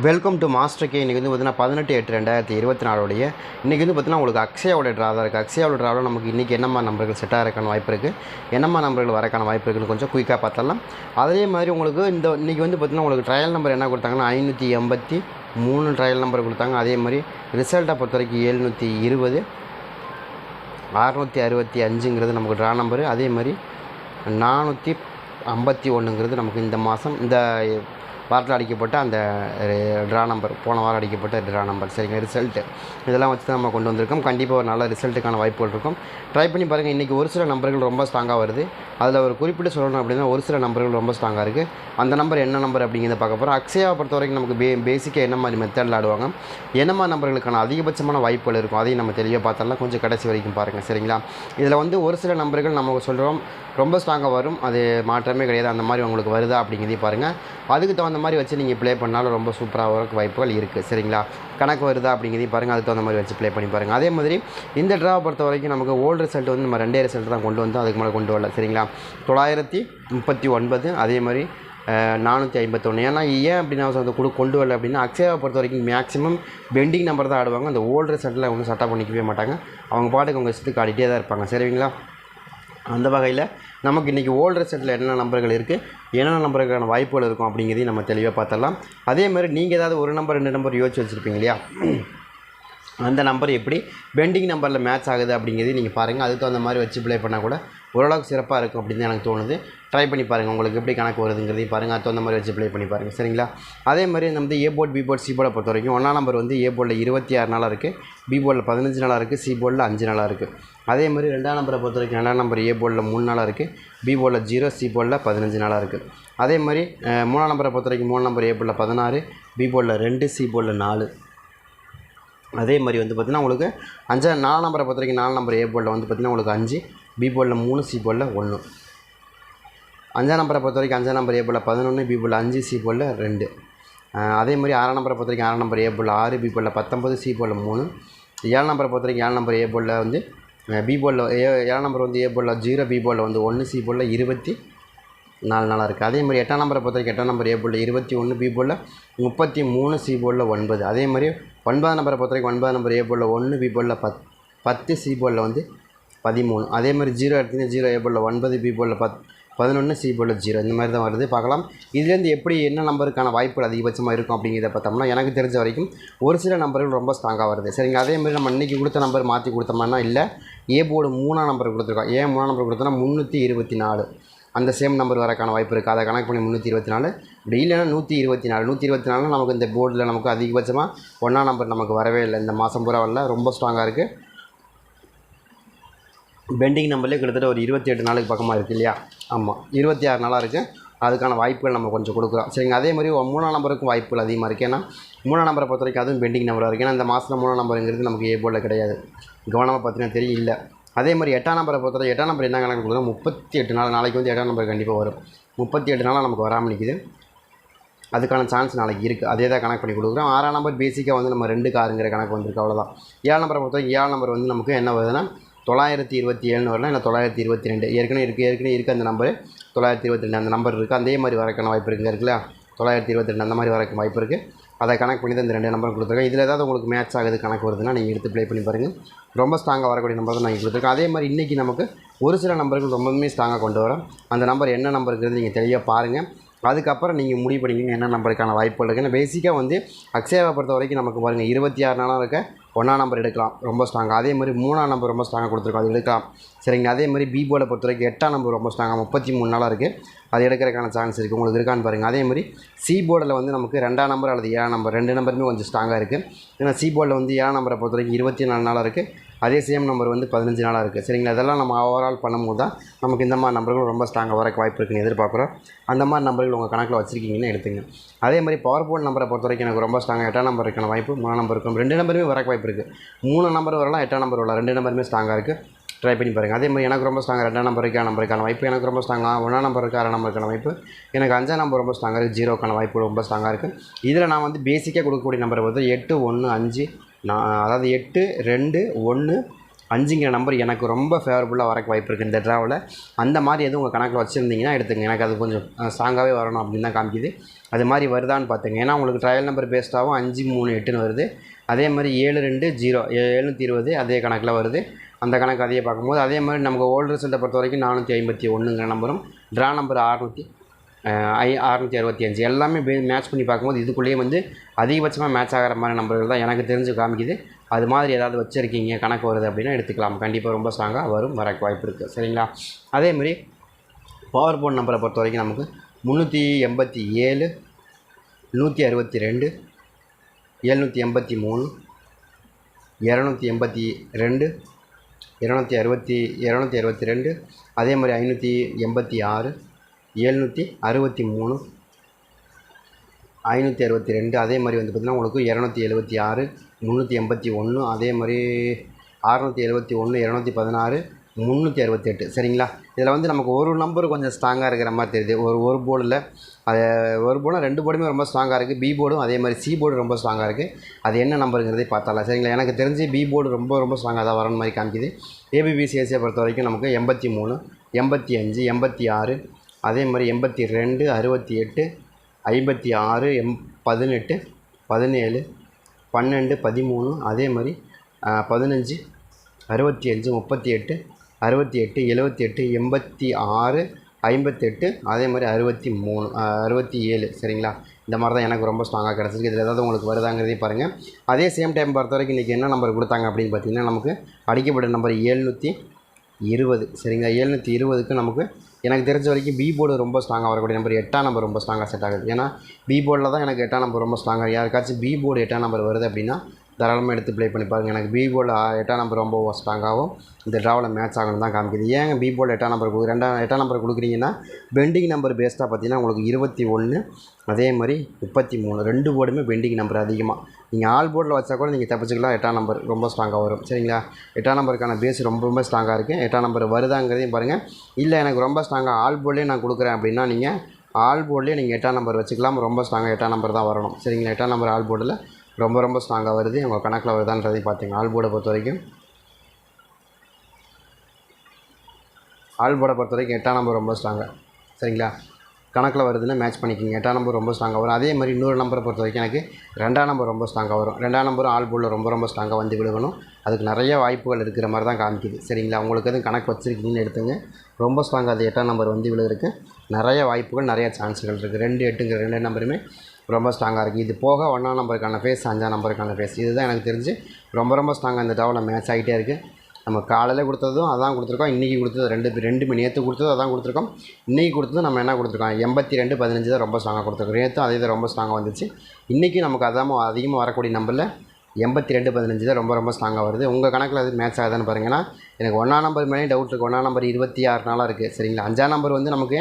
Welcome to master K இன்றைக்கி வந்து பார்த்தீங்கன்னா பதினெட்டு எட்டு ரெண்டாயிரத்தி இருபத்தி நாலுடைய இன்றைக்கி வந்து பார்த்தீங்கன்னா உங்களுக்கு அக்ஷயாவோட ட்ரா தான் இருக்குது அக்ஷயாவோட ட்ராவில் நமக்கு இன்றைக்கி என்னம்மா நம்பர்கள் செட்டாக இருக்கான வாய்ப்பு இருக்குது என்னம்மா நம்பர்கள் வரக்கான வாய்ப்பு இருக்குன்னு கொஞ்சம் குயிக்காக பார்த்தலாம் அதே மாதிரி உங்களுக்கு இந்த இன்றைக்கி வந்து பார்த்தீங்கன்னா உங்களுக்கு ட்ரையல் நம்பர் என்ன கொடுத்தாங்கன்னா ஐநூற்றி எண்பத்தி மூணு ட்ரையல் நம்பர் கொடுத்தாங்க. அதே மாதிரி ரிசல்ட்டை பொறுத்த வரைக்கும் எழுநூற்றி இருபது அறநூற்றி அறுபத்தி அஞ்சுங்கிறது நமக்கு ட்ரா நம்பரு அதே மாதிரி நானூற்றி ஐம்பத்தி ஒன்றுங்கிறது நமக்கு இந்த மாதம் இந்த வாரத்தில் அடிக்கப்பட்ட அந்த ட்ரா நம்பர் போன வாரம் அடிக்கப்பட்ட ட்ரா நம்பர் சரிங்க ரிசல்ட்டு இதெல்லாம் வச்சு தான் நம்ம கொண்டு வந்திருக்கோம். கண்டிப்பாக ஒரு நல்ல ரிசல்ட்டுக்கான வாய்ப்புகள் இருக்கும். ட்ரை பண்ணி பாருங்கள் இன்றைக்கி ஒரு சில நம்பர்கள் ரொம்ப ஸ்ட்ராங்காக வருது. அதில் ஒரு குறிப்பிட்டு சொல்லணும் அப்படின்னா ஒரு சில நம்பர்கள் ரொம்ப ஸ்ட்ராங்காக இருக்குது அந்த நம்பர் என்ன நம்பர் அப்படிங்கிறத பார்க்க போகிறோம் அக்ஷயாவை பொறுத்த வரைக்கும் நமக்கு பே பேசிக்காக என்ன மாதிரி மெத்தடில் ஆடுவாங்க? என்ன மாதிரி நம்பர்களுக்கான அதிகபட்சமான வாய்ப்புகள் இருக்கும்? அதையும் நம்ம தெளிவாக பார்த்தோம்னா கொஞ்சம் கடைசி வரைக்கும் பாருங்கள் சரிங்களா? இதில் வந்து ஒரு சில நம்பர்கள் நம்ம சொல்கிறோம் ரொம்ப ஸ்ட்ராங்காக வரும். அது மாற்றமே கிடையாது. அந்த மாதிரி உங்களுக்கு வருதா அப்படிங்கிறதையும் பாருங்கள் அதுக்கு தகுந்த மாதிரி வச்சு நீங்கள் ப்ளே பண்ணாலும் ரொம்ப சூப்பராக வரக்கு வாய்ப்புகள் இருக்குது சரிங்களா? கணக்கு வருதா அப்படிங்கிறதையும் பாருங்கள் அதுக்கு தகுந்த மாதிரி வச்சு ப்ளே பண்ணி பாருங்கள் அதே மாதிரி இந்த ட்ராவை பொறுத்த வரைக்கும் நமக்கு ஓல்டு ரிசல்ட் வந்து நம்ம ரெண்டே ரிசல்ட் தான் கொண்டு வந்தோம். அதுக்கு மேலே கொண்டு வரல. சரிங்களா? தொள்ளாயிரத்தி முப்பத்தி ஒன்பது அதே மாதிரி நானூற்றி ஐம்பத்தொன்று ஏன்னா ஏன் அப்படின்னு நான் அதை கொடு கொண்டு வரல அப்படின்னா அக்ஷயாவை பொறுத்த வரைக்கும் மேக்ஸிமம் பெண்டிங் நம்பர் தான் ஆடுவாங்க. அந்த ஓல்டு ரிசல்ட்டில் ஒன்றும் சட்டை பண்ணிக்கவே மாட்டாங்க. அவங்க பாட்டுக்கு அவங்க இஷ்டத்துக்கு ஆடிட்டே தான் இருப்பாங்க. சரிங்களா? அந்த வகையில் நமக்கு இன்றைக்கி ஓல்டர் செட்டில் என்னென்ன நம்பர்கள் இருக்குது என்னென்ன நம்பருக்கான வாய்ப்புகள் இருக்கும் அப்படிங்கிறதையும் நம்ம தெளிவாக பார்த்துடலாம். அதே மாதிரி நீங்கள் ஏதாவது ஒரு நம்பர் ரெண்டு நம்பர் யோசிச்சு வச்சுருப்பீங்க இல்லையா? அந்த நம்பர் எப்படி? பெண்டிங் நம்பரில் மேட்ச் ஆகுது அப்படிங்கிறதையும் நீங்கள் பாருங்கள் அதுக்கு தகுந்த மாதிரி வச்சு ப்ளே பண்ணால் கூட ஓரளவுக்கு சிறப்பாக இருக்கும் அப்படின்னு எனக்கு தோணுது. ட்ரை பண்ணி பாருங்கள் உங்களுக்கு எப்படி கணக்கு வருதுங்கிறதையும் பாருங்கள் அது தகுந்த மாதிரி வச்சு ப்ளே பண்ணி பாருங்கள் சரிங்களா? அதே மாதிரி நம்ம வந்து A board B board C போர்டை பொறுத்த வரைக்கும் ஒன்றாம் நம்பர் வந்து ஏ போர்டில் இருபத்தி ஆறு நாளாக இருக்குது பி போர்டில் பதினஞ்சு நாளாக இருக்குது சி போர்டில் அஞ்சு நாளாக இருக்குது அதே மாதிரி ரெண்டாம் நம்பரை பொறுத்த வரைக்கும் ரெண்டாம் நம்பர் ஏ போர்டில் மூணு நாளாக இருக்குது பி போர்டில் ஜீரோ சி போர்டில் பதினஞ்சு நாளாக இருக்குது அதே மாதிரி மூணாம் நம்பரை பொறுத்த வரைக்கும் மூணு நம்பர் ஏ போர்டில் பதினாறு பி போர்டில் ரெண்டு சி போர்டில் நாலு. அதே மாதிரி வந்து பார்த்திங்கன்னா உங்களுக்கு அஞ்சா நாலு நம்பரை பொறுத்த வரைக்கும் நாலு நம்பர் ஏ போர்டில் வந்து பார்த்திங்கன்னா உங்களுக்கு அஞ்சு பி போர்டில் மூணு சி போர்டில் ஒன்று அஞ்சாம் நம்பரை பொறுத்த வரைக்கும் அஞ்சாம் நம்பர் ஏ போர்டில் பதினொன்று பி போர்டில் அஞ்சு சி போர்டில் ரெண்டு. அதே மாதிரி ஆறாம் நம்பரை பொறுத்த வரைக்கும் ஆறாம் நம்பர் ஏ போர்டில் ஆறு பி போர்டில் பத்தொம்பது சி போர்டில் மூணு. ஏழாம் நம்பரை பொறுத்த வரைக்கும் ஏழாம் நம்பர் ஏ போலில் வந்து பி போலில் ஏ ஏழாம் நம்பர் வந்து ஏ போலில் ஜீரோ பி போலில் வந்து ஒன்று சி போலில் இருபத்தி நாலு நாளாக இருக்குது அதே மாதிரி எட்டாம் நம்பரை பொறுத்த வரைக்கும் எட்டாம் நம்பர் ஏ போலில் இருபத்தி ஒன்று பி போலில் முப்பத்தி மூணு சி போலில் ஒன்பது. அதே மாதிரி ஒன்பதாம் நம்பரை பொறுத்த வரைக்கும் ஒன்பதாம் நம்பர் ஏ போலில் ஒன்று பி போலில் பத் பத்து சி போலில் வந்து பதிமூணு. அதே மாதிரி ஜீரோ எடுத்தீங்கன்னா ஜீரோ ஏ ஒன்பது பி போர்டில் பத் பதினொன்று சி ஜீரோ. இந்த மாதிரி தான் வருது. பார்க்கலாம். இதுலேருந்து எப்படி என்ன நம்பருக்கான வாய்ப்புகள் அதிகபட்சமாக இருக்கும் அப்படிங்கிறத பார்த்தோம்னா எனக்கு தெரிஞ்ச வரைக்கும் ஒரு சில நம்பர்கள் ரொம்ப ஸ்ட்ராங்காக வருது. சரிங்க. அதே மாதிரி நம்ம இன்றைக்கி கொடுத்த நம்பர் மாற்றி கொடுத்தோம்னா இல்லை. ஏ போர்டு மூணாம் நம்பர் கொடுத்துருக்கோம். ஏன் மூணாம் நம்பர் கொடுத்தோம்னா முந்நூற்றி இருபத்தி நாலு அந்த சேம் நம்பர் வரக்கான வாய்ப்பு இருக்குது அதை கணக்கு பண்ணி முந்நூற்றி இருபத்தி நாலு இப்படி இல்லைன்னா நூற்றி இருபத்தி நாலு நூற்றி இருபத்தி நாலு நமக்கு இந்த போர்டில் நமக்கு அதிகபட்சமாக ஒன்றாம் நம்பர் நமக்கு வரவே இல்லை. இந்த மாதம் பூரா வரல. ரொம்ப ஸ்ட்ராங்காக இருக்குது பெண்டிங் நம்பர்லேயே கிட்டத்தட்ட ஒரு இருபத்தி எட்டு நாளுக்கு பக்கமாக இருக்குது இல்லையா? ஆமாம் இருபத்தி ஆறு நாளாக இருக்குது அதுக்கான வாய்ப்புகள் நம்ம கொஞ்சம் கொடுக்குறோம். சரிங்க. அதே மாதிரி மூணாம் நம்பருக்கும் வாய்ப்புகள் அதிகமாக இருக்குது ஏன்னா மூணாம் நம்பரை பொறுத்த வரைக்கும் அதுவும் பெண்டிங் நம்பராக இருக்குது ஏன்னா இந்த மாதத்தில் மூணாம் நம்பருங்கிறது நமக்கு ஏ போர்டில் கிடையாது. கவனமாக பார்த்தீங்கன்னா தெரியும் இல்லை அதே மாதிரி எட்டாம் நம்பரை பொறுத்தவரை எட்டாம் நம்பர் என்ன கணக்கு கொடுக்குறோம் முப்பத்தி எட்டு நாள் நாளைக்கு வந்து எட்டாம் நம்பர் கண்டிப்பாக வரும். முப்பத்தி எட்டு நாளாக நமக்கு வராமல் நிற்கிது அதுக்கான சான்ஸ் நாளைக்கு இருக்குது அதே தான் கணக்கு பண்ணி கொடுக்குறோம். ஆறாம் நம்பர் பேசிக்காக வந்து நம்ம ரெண்டு காருங்கிற கணக்கு வந்திருக்கு. அவ்வளோதான் ஏழு நம்பரை பொறுத்த வரைக்கும் ஏழு நம்பர் வந்து நமக்கு என்ன வருதுன்னா தொள்ளாயிரத்தி இருபத்தி ஏழுன்னு வரலாம் இல்லை தொள்ளாயிரத்தி இருபத்தி ரெண்டு. ஏற்கனவே இருக்குது ஏற்கனவே இருக்குது அந்த நம்பர் தொள்ளாயிரத்தி இருபத்தி ரெண்டு அந்த நம்பர் இருக்குது அதே மாதிரி வரக்கான வாய்ப்பு இருக்குங்க இருக்குல்ல? தொள்ளாயிரத்தி இருபத்தி ரெண்டு அந்த மாதிரி வரக்கு வாய்ப்பு இருக்குது அதை கணக்கு பண்ணி தான் இந்த ரெண்டு நம்பர் கொடுத்துருக்கேன். இதில் ஏதாவது உங்களுக்கு மேட்ச் ஆகுது கணக்கு வருதுன்னா நீங்கள் எடுத்து ப்ளே பண்ணி பாருங்கள் ரொம்ப ஸ்ட்ராங்காக வரக்கூடிய நம்பர் தான் நாங்கள் கொடுத்துருக்கோம் அதே மாதிரி இன்றைக்கி நமக்கு ஒரு சில நம்பர்கள் ரொம்பவுமே ஸ்ட்ராங்காக கொண்டு வரோம். அந்த நம்பர் என்ன நம்பருக்குறது நீங்கள் தெளிவாக பாருங்கள் அதுக்கப்புறம் நீங்கள் முடிவு பண்ணிக்கோங்க என்ன நம்பருக்கான வாய்ப்புகள் இருக்குது ஏன்னா பேசிக்காக வந்து அக்ஷயாவை பொறுத்த வரைக்கும் நமக்கு பாருங்கள் இருபத்தி ஆறு நாளாக இருக்க. ஒன்றாம் நம்பர் எடுக்கலாம் ரொம்ப ஸ்ட்ராங்காக அதே மாதிரி மூணாம் நம்பர் ரொம்ப ஸ்ட்ராங்காக கொடுத்துருக்கோம் அது எடுக்கலாம். சரிங்க அதே மாதிரி பீபோவில் பொறுத்த வரைக்கும் எட்டாம் நம்பர் ரொம்ப ஸ்ட்ராங்காக முப்பத்தி மூணு நாளாக இருக்குது அது எடுக்கிறதுக்கான சான்ஸ் இருக்குது உங்களுக்கு இருக்கான்னு பாருங்கள் அதே மாதிரி சி போர்டில் வந்து நமக்கு ரெண்டாம் நம்பர் அல்லது ஏழாம் நம்பர் ரெண்டு நம்பருமே கொஞ்சம் ஸ்ட்ராங்காக இருக்குது ஏன்னா சி போர்டில் வந்து ஏழாம் நம்பரை பொறுத்த வரைக்கும் இருபத்தி நாலு நாளாக இருக்குது அதே சேம் நம்பர் வந்து பதினஞ்சு நாளாக இருக்குது சரிங்களா? இதெல்லாம் நம்ம ஓவரால் பண்ணும்போது தான் நமக்கு இந்த மாதிரி நம்பர்கள் ரொம்ப ஸ்ட்ராங்காக வரக்கு வாய்ப்பு இருக்குன்னு எதிர்பார்க்குறோம். அந்த மாதிரி நம்பர்கள் உங்கள் கணக்கில் வச்சுருக்கீங்கன்னு எடுத்துங்க. அதே மாதிரி பவர் போர்ட் நம்பரை பொறுத்த வரைக்கும் எனக்கு ரொம்ப ஸ்ட்ராங்காக எட்டாம் நம்பர் இருக்கான வாய்ப்பு மூணு நம்பர் இருக்கும். ரெண்டு நம்பருமே வரக்கு வாய்ப்பு இருக்குது மூணு நம்பர் வரலாம் எட்டாம் நம்பர் வரலாம். ரெண்டு நம்பருமே ஸ்ட்ராங்காக இருக்குது ட்ரை பண்ணி பாருங்கள் அதே மாதிரி எனக்கு ரொம்ப ஸ்ட்ராங்காக ரெண்டாம் நம்பர் இருக்கான நம்பருக்கான வாய்ப்பு எனக்கு ரொம்ப ஸ்ட்ராங்காக ஒன்றாம் நம்பர் இருக்கா ஆறாம் நம்பருக்கான வாய்ப்பு எனக்கு அஞ்சாம் நம்பர் ரொம்ப ஸ்ட்ராங்காக இருக்குது ஜீரோக்கான வாய்ப்பு ரொம்ப ஸ்ட்ராங்காக இருக்குது இதில் நான் வந்து பேசிக்காக கொடுக்கக்கூடிய நம்பர் வந்து எட்டு ஒன்று அஞ்சு நான் அதாவது எட்டு ரெண்டு ஒன்று அஞ்சுங்கிற நம்பர் எனக்கு ரொம்ப ஃபேவரபுளாக வரக்கு வாய்ப்பு இருக்குது இந்த ட்ராவில் அந்த மாதிரி எதுவும் உங்கள் கணக்கில் வச்சுருந்தீங்கன்னா எடுத்துங்க எனக்கு அது கொஞ்சம் ஸ்ட்ராங்காகவே வரணும் அப்படின்னு தான் காமிக்குது. அது மாதிரி வருதான்னு பார்த்துங்க ஏன்னா உங்களுக்கு ட்ரையல் நம்பர் பேஸ்டாகவும் அஞ்சு மூணு எட்டுன்னு வருது. அதே மாதிரி ஏழு ரெண்டு ஜீரோ எழுநூற்றி இருபது அதே கணக்கில் வருது. அந்த கணக்கு அதையே பார்க்கும்போது அதே மாதிரி நமக்கு ஓல்டு ரிசல்ட்டை பொறுத்த வரைக்கும் நானூற்றி ஐம்பத்தி ஒன்றுங்கிற நம்பரும் ட்ரா நம்பர் அறுநூற்றி ஐ அறநூற்றி அறுபத்தி அஞ்சு. எல்லாமே மேட்ச் பண்ணி பார்க்கும்போது இதுக்குள்ளேயே வந்து அதிகபட்சமாக மேட்ச் ஆகிற மாதிரி நம்பர்கள் தான் எனக்கு தெரிஞ்சு காமிக்குது. அது மாதிரி ஏதாவது வச்சுருக்கீங்க கணக்கு வருது அப்படின்னா எடுத்துக்கலாம். கண்டிப்பாக ரொம்ப ஸ்ட்ராங்காக வரும் வரக்கு வாய்ப்பு இருக்குது சரிங்களா? அதேமாதிரி பவர் போன் நம்பரை பொறுத்த வரைக்கும் நமக்கு முந்நூற்றி எண்பத்தி ஏழு நூற்றி அறுபத்தி ரெண்டு எழுநூற்றி எண்பத்தி மூணு இரநூத்தி எண்பத்தி ரெண்டு இரநூத்தி அறுபத்தி இரநூத்தி அறுபத்தி ரெண்டு அதே மாதிரி ஐநூற்றி எண்பத்தி ஆறு எழுநூற்றி அறுபத்தி மூணு ஐநூற்றி அறுபத்தி ரெண்டு அதே மாதிரி வந்து பார்த்திங்கன்னா உங்களுக்கு இரநூத்தி எழுபத்தி ஆறு முந்நூற்றி எண்பத்தி ஒன்று அதே மாதிரி அறநூற்றி எழுபத்தி ஒன்று இரநூத்தி பதினாறு முந்நூற்றி அறுபத்தெட்டு. சரிங்களா? இதில் வந்து நமக்கு ஒரு நம்பர் கொஞ்சம் ஸ்ட்ராங்காக இருக்கிற மாதிரி தெரியுது. ஒரு ஒரு போர்டில் அது ஒரு போர்டும் ரெண்டு போர்டுமே ரொம்ப ஸ்ட்ராங்காக இருக்குது பி போர்டும் அதே மாதிரி சி போர்டு ரொம்ப ஸ்ட்ராங்காக இருக்குது அது என்ன நம்பருங்கிறதே பார்த்தாலாம் சரிங்களா? எனக்கு தெரிஞ்சு பி போர்டு ரொம்ப ரொம்ப ஸ்ட்ராங்காக தான் வரணும் மாதிரி காமிக்குது. ஏபிபிசிஎஸ்சியை பொறுத்த வரைக்கும் நமக்கு எண்பத்தி மூணு எண்பத்தி அஞ்சு எண்பத்தி ஆறு அதே மாதிரி எண்பத்தி ரெண்டு அறுபத்தி எட்டு ஐம்பத்தி ஆறு எம் பதினெட்டு பதினேழு பன்னெண்டு பதிமூணு அதே மாதிரி பதினஞ்சு அறுபத்தி அஞ்சு முப்பத்தி எட்டு அறுபத்தி எட்டு எழுபத்தி எட்டு எண்பத்தி ஆறு ஐம்பத்தெட்டு அதே மாதிரி அறுபத்தி மூணு அறுபத்தி ஏழு சரிங்களா? இந்த மாதிரி தான் எனக்கு ரொம்ப ஸ்ட்ராங்காக கிடச்சிருக்கு. இதில் ஏதாவது உங்களுக்கு வருதாங்கிறதையும் பாருங்கள் அதே சேம் டைம் பொறுத்த வரைக்கும் இன்றைக்கி என்ன நம்பர் கொடுத்தாங்க அப்படின்னு பார்த்தீங்கன்னா நமக்கு அடிக்கப்பட்ட நம்பர் ஏழ்நூற்றி இருபது. சரிங்களா ஏழ்நூற்றி இருபதுக்கு நமக்கு எனக்கு தெரிஞ்ச வரைக்கும் பி போர்டு ரொம்ப ஸ்ட்ராங்காக வரக்கூடிய நம்பர் எட்டாம் நம்பர் ரொம்ப ஸ்ட்ராங்காக செட் ஆகுது. ஏன்னா பி போர்டில் தான் எனக்கு எட்டாம் நம்பர் ரொம்ப ஸ்ட்ராங்காக யாருக்காச்சும் பி போர்டு எட்டாம் நம்பர் வருது அப்படின்னா தாராளமாக எடுத்து ப்ளே பண்ணி பாருங்கள் எனக்கு பி எட்டாம் நம்பர் ரொம்ப ஸ்ட்ராங்காகவும் இந்த ட்ராவில் மேட்ச் ஆகணும் தான் காமிக்குது. ஏன் பி எட்டாம் நம்பர் கொடுக்கு ரெண்டாம் எட்டாம் நம்பர் கொடுக்குறீங்கன்னா பெண்டிங் நம்பர் பேஸ்டாக பார்த்தீங்கன்னா உங்களுக்கு இருபத்தி ஒன்று அதே மாதிரி முப்பத்தி மூணு ரெண்டு போர்டுமே பெண்டிங் நம்பர் அதிகமாக நீங்கள் ஆல் போர்டில் வச்சா கூட நீங்கள் தப்பிச்சுக்கலாம். எட்டாம் நம்பர் ரொம்ப ஸ்ட்ராங்காக வரும். சரிங்களா? எட்டாம் நம்பருக்கான பேஸ் ரொம்ப ரொம்ப ஸ்ட்ராங்காக இருக்குது எட்டாம் நம்பர் வருதாங்கிறதையும் பாருங்கள் இல்லை எனக்கு ரொம்ப ஸ்ட்ராங்காக ஆல் போர்ட்லேயே நான் கொடுக்குறேன் அப்படின்னா நீங்கள் ஆல் போர்ட்லேயே நீங்கள் எட்டாம் நம்பர் வச்சுக்கலாம். ரொம்ப ஸ்ட்ராங்காக எட்டாம் நம்பர் தான் வரணும். சரிங்களா? எட்டாம் நம்பர் ஆல் போர்டில் ரொம்ப ரொம்ப ஸ்ட்ராங்காக வருது. உங்கள் கணக்கில் வருதான்றதையும் பார்த்தீங்க ஆல் போர்டை பொறுத்த வரைக்கும். ஆல் போர்டை பொறுத்த வரைக்கும் எட்டாம் நம்பர் ரொம்ப ஸ்ட்ராங்காக சரிங்களா? கணக்கில் வருதுன்னா மேட்ச் பண்ணிக்கிங்க. எட்டாம் நம்பர் ரொம்ப ஸ்ட்ராங்காக வரும். அதே மாதிரி இன்னொரு நம்பரை பொறுத்த வரைக்கும் எனக்கு ரெண்டாம் நம்பர் ரொம்ப ஸ்ட்ராங்காக வரும். ரெண்டாம் நம்பரும் ஆல் போர்டில் ரொம்ப ரொம்ப ஸ்ட்ராங்காக வந்து விழுகணும். அதுக்கு நிறைய வாய்ப்புகள் இருக்கிற மாதிரி தான் காமிக்குது. சரிங்களா? உங்களுக்கு எதுவும் கணக்கு வச்சுருக்கீங்கன்னு எடுத்துங்க. ரொம்ப ஸ்ட்ராங்காக அது எட்டாம் நம்பர் வந்து விழுகிறதுக்கு நிறைய வாய்ப்புகள் நிறைய சான்ஸுகள் இருக்குது ரெண்டு எட்டுங்கிற ரெண்டு நம்பருமே ரொம்ப ஸ்ட்ராங்காக இருக்குது இது போக ஒன்றாம் நம்பருக்கான ஃபேஸ் அஞ்சாம் நம்பருக்கான ஃபேஸ் இதுதான் எனக்கு தெரிஞ்சு ரொம்ப ரொம்ப ஸ்ட்ராங்காக இந்த டவலில் மேட்ச் ஆகிட்டே இருக்குது நம்ம காலையில் கொடுத்ததும் அதான் கொடுத்துருக்கோம். இன்றைக்கி கொடுத்தது ரெண்டு ரெண்டு மணி நேற்று கொடுத்தது அதான் கொடுத்துருக்கோம். இன்றைக்கி கொடுத்தது நம்ம என்ன கொடுத்துருக்கோம்? எண்பத்தி ரெண்டு பதினஞ்சு தான் ரொம்ப ஸ்ட்ராங்காக கொடுத்துருக்கோம். நேற்று அதே தான் ரொம்ப ஸ்ட்ராங்காக வந்துச்சு. இன்றைக்கி நமக்கு அதான் அதிகமாக வரக்கூடிய நம்பரில் எண்பத்தி ரெண்டு பதினஞ்சு தான் ரொம்ப ரொம்ப ஸ்ட்ராங்காக வருது. உங்கள் கணக்கில் அது மேட்ச் ஆகுதுன்னு பாருங்கன்னா எனக்கு ஒன்றாம் நம்பர் மேலே டவுட் இருக்குது ஒன்றாம் நம்பர் இருபத்தி ஆறு நாளாக இருக்குது சரிங்களா? அஞ்சாம் நம்பர் வந்து நமக்கு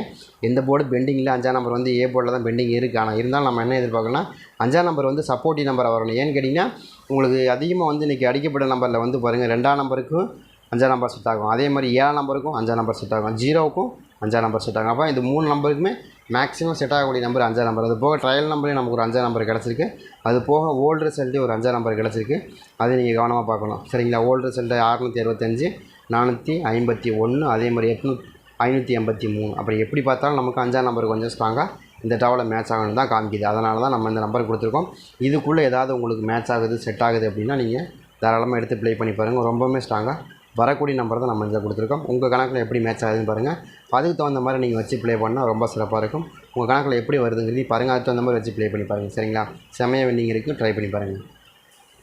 எந்த போர்டு பெண்டிங்கில் அஞ்சாம் நம்பர் வந்து ஏ போர்டில் தான் பெண்டிங் இருக்குது ஆனால் இருந்தாலும் நம்ம என்ன எதிர்பார்க்கணும்னா அஞ்சாம் நம்பர் வந்து சப்போர்ட்டிவ் நம்பராக வரணும். ஏன்னு கேட்டிங்கன்னா உங்களுக்கு அதிகமாக வந்து இன்றைக்கி அடிக்கப்பட்ட நம்பரில் வந்து பாருங்கள் ரெண்டாம் நம்பருக்கும் அஞ்சாம் நம்பர் செட் ஆகும். அதே மாதிரி ஏழாம் நம்பருக்கும் அஞ்சாம் நம்பர் செட் ஆகும். ஜீரோவுக்கும் அஞ்சாம் நம்பர் செட் ஆகும். அப்போ இது மூணு நம்பருக்குமே மேக்ஸிமம் செட் ஆகக்கூடிய நம்பர் அஞ்சாம் நம்பர் அது போக ட்ரையல் நம்பரே நமக்கு ஒரு அஞ்சாம் நம்பர் கிடச்சிருக்கு. அது போக ஓல்டு ரிசல்ட்டே ஒரு அஞ்சாம் நம்பர் கிடச்சிருக்கு. அதை நீங்கள் கவனமாக பார்க்கணும். சரிங்களா? ஓல்டு ரிசல்ட்டு அறுநூற்றி அறுபத்தஞ்சு நானூற்றி ஐம்பத்தி ஒன்று அதே மாதிரி எட்நூ ஐநூற்றி எண்பத்தி மூணு. அப்படி எப்படி பார்த்தாலும் நமக்கு அஞ்சாம் நம்பர் கொஞ்சம் ஸ்ட்ராங்காக இந்த டவலை மேட்ச் ஆகணும் தான் காமிக்குது. அதனால தான் நம்ம இந்த நம்பர் கொடுத்துருக்கோம். இதுக்குள்ளே ஏதாவது உங்களுக்கு மேட்ச் ஆகுது செட் ஆகுது அப்படின்னா நீங்கள் தாராளமாக எடுத்து ப்ளே பண்ணி பாருங்கள் ரொம்பவுமே ஸ்ட்ராங்காக வரக்கூடிய நம்பர் தான் நம்ம இதில் கொடுத்துருக்கோம். உங்கள் கணக்கில் எப்படி மேட்ச் ஆகுதுன்னு பாருங்கள் அதுக்கு தகுந்த மாதிரி நீங்கள் வச்சு ப்ளே பண்ணால் ரொம்ப சிறப்பாக இருக்கும். உங்கள் கணக்கில் எப்படி வருதுங்கிறது பாருங்கள் அதுக்கு தகுந்த மாதிரி வச்சு ப்ளே பண்ணி பாருங்கள் சரிங்களா? செம்மையாக வெண்டிங் இருக்குது ட்ரை பண்ணி பாருங்கள்